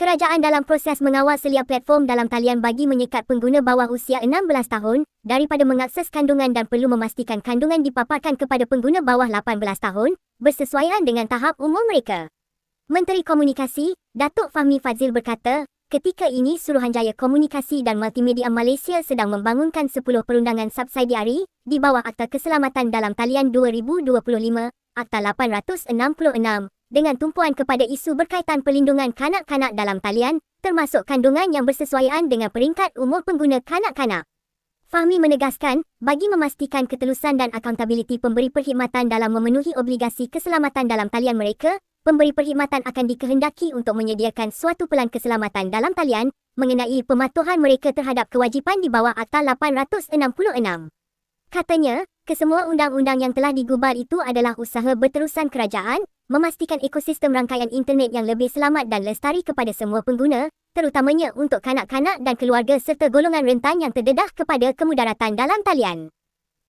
Kerajaan dalam proses mengawal selia platform dalam talian bagi menyekat pengguna bawah usia 16 tahun daripada mengakses kandungan dan perlu memastikan kandungan dipaparkan kepada pengguna bawah 18 tahun bersesuaian dengan tahap umur mereka. Menteri Komunikasi, Datuk Fahmi Fazil berkata, ketika ini Suruhanjaya Komunikasi dan Multimedia Malaysia sedang membangunkan 10 perundangan subsidiari di bawah Akta Keselamatan dalam Talian 2025, Akta 866 dengan tumpuan kepada isu berkaitan perlindungan kanak-kanak dalam talian, termasuk kandungan yang bersesuaian dengan peringkat umur pengguna kanak-kanak. Fahmi menegaskan, bagi memastikan ketelusan dan akauntabiti pemberi perkhidmatan dalam memenuhi obligasi keselamatan dalam talian mereka, pemberi perkhidmatan akan dikehendaki untuk menyediakan suatu pelan keselamatan dalam talian mengenai pematuhan mereka terhadap kewajipan di bawah Akta 866. Katanya, kesemua undang-undang yang telah digubal itu adalah usaha berterusan kerajaan memastikan ekosistem rangkaian internet yang lebih selamat dan lestari kepada semua pengguna, terutamanya untuk kanak-kanak dan keluarga serta golongan rentan yang terdedah kepada kemudaratan dalam talian.